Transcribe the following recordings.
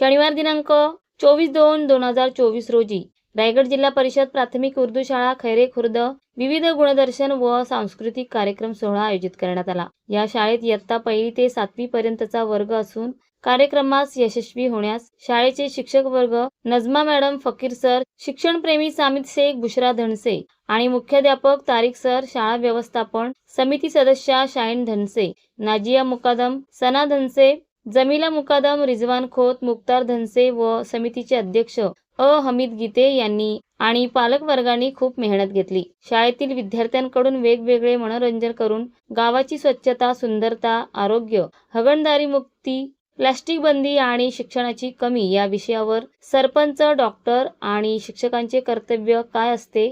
शनिवार दिनांक चोवीस दोन दोन हजार चोवीस रोजी रायगड जिल्हा परिषद प्राथमिक उर्दू शाळा खैरे खुर्द विविध गुणदर्शन व सांस्कृतिक कार्यक्रम सोहळा आयोजित करण्यात आला. या शाळेत इयत्ता पहिली ते सातवी पर्यंतचा वर्ग असून कार्यक्रमास यशस्वी होण्यास शाळेचे शिक्षक वर्ग नजमा मॅडम फकीर सर शिक्षणप्रेमी सामित शेख बुशरा धनसे आणि मुख्याध्यापक तारिक सर शाळा व्यवस्थापन समिती सदस्या शाहीन धनसे नाजिया मुकादम सना धनसे जमिला मुकादम रिजवान खोत मुक्तार धनसे व समितीचे अध्यक्ष अ. हमीद गीते यांनी आणि पालक वर्गांनी खूप मेहनत घेतली. शाळेतील विद्यार्थ्यांकडून वेगवेगळे मनोरंजन करून गावाची स्वच्छता सुंदरता आरोग्य हगणदारी मुक्ती प्लॅस्टिक बंदी आणि शिक्षणाची कमी या विषयावर सरपंच डॉक्टर आणि शिक्षकांचे कर्तव्य काय असते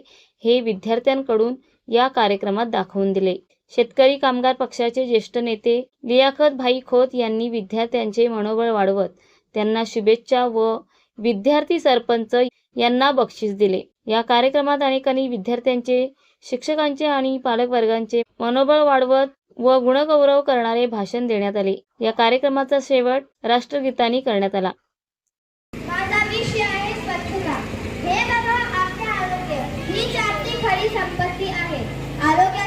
हे विद्यार्थ्यांकडून या कार्यक्रमात दाखवून दिले. शेतकरी कामगार पक्षाचे ज्येष्ठ नेते लियाकत भाई खोत यांनी विद्यार्थ्यांचे मनोबळ वाढवत त्यांना शुभेच्छा व विद्यार्थी सरपंच यांना बक्षीस दिले. या कार्यक्रमात अनेकांनी विद्यार्थ्यांचे शिक्षकांचे आणि पालकवर्गांचे मनोबळ वाढवत व गुणगौरव करणारे भाषण देण्यात आले. या कार्यक्रमाचा शेवट राष्ट्रगीतानी करण्यात आला. हे बघा आरोग्य. खरी संपत्ती आहे.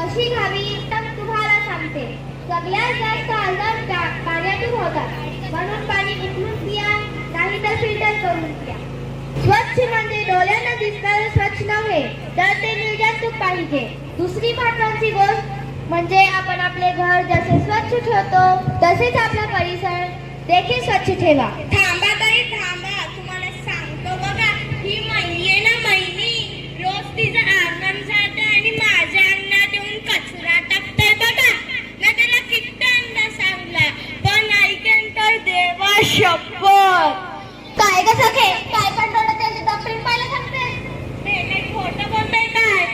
कशी घ्यावी तर तुम्हाला सांगते. सगळ्यात जास्त आजार पाण्यातून होतात म्हणून पाणी उकळून पिया नाही तर फिल्टर करून पिया. स्वच्छ म्हणजे डोळ्यांना दिसणारे स्वच्छ नव्हे तर ते निर्जंतुक पाहिजे. दुसरी महत्वाची गोष्ट म्हणजे आपण आपले घर जसे स्वच्छ ठेवतो तसेच आपला परिसर देखील स्वच्छ ठेवा. थांबा तरी थांबा. शपथ. काय ग सखे? काय कंटाळलं त्याची डॉक्टरीन पाहिलं सांगते. ते खोटं बोलतंय काय.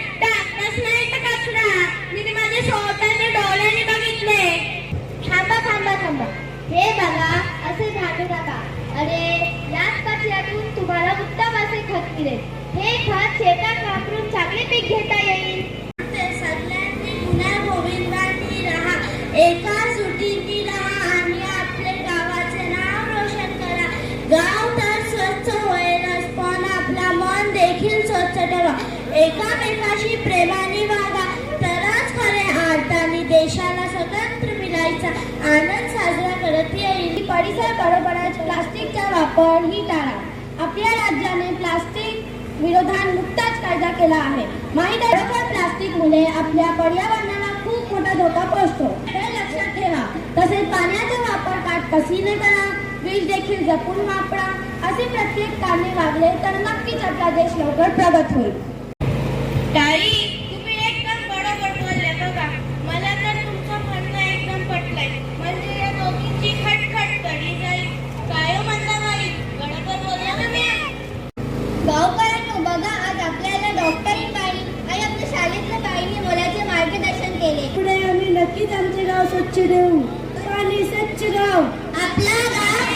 नाही तर कचरा. मी माझ्या स्वतःच्या डोळ्याने बघितले. थांबा थांबा थांबा. हे बघा असे झाडू नका. अरे याच कचऱ्यातून तुम्हाला उत्तम असे खत मिळेल. हे खत शेतात वापरून चांगले पीक घेता येईल. जगवा एकामेकाशी प्रेमाने वागा. तरच खरे अर्थाने देशाला स्वतंत्र मिळायचा. आनंद साजरा करत येईल. परिसर बरोबरच प्लास्टिकचा वापर ही टाळा. आपल्या राज्याने प्लास्टिक विरोधात नुकताच कायदा केला आहे. माहीत आहे प्लास्टिक मुले आपल्या पर्यावरणाला खूप मोठा धोका पोहोचतो. हे लक्षात ठेवा तसेच पाण्याचा वापर काटकसीने करा वीज देखील जपून वापरा. असे प्रत्येक कारणे वागले तर नक्कीच आपला देश लवकर प्रगत होईल. ताई तुम्ही एकदम बरोबर बोलले बघा. मला तर तुमचं म्हणणं एकदम पटलंय. म्हणजे या दोघींची खटखट कडी जाईल. काय म्हणता बरोबर बोलला ना मी? गावकऱ्यांनो बघा आज आपल्याला डॉक्टरी बाई आणि आपल्या शाळेतल्या बाईंनी मुलाचे मार्गदर्शन केले. पुढे आम्ही नक्कीच आमचे गाव स्वच्छ ठेवू. आणि स्वच्छ गाव आपला गाव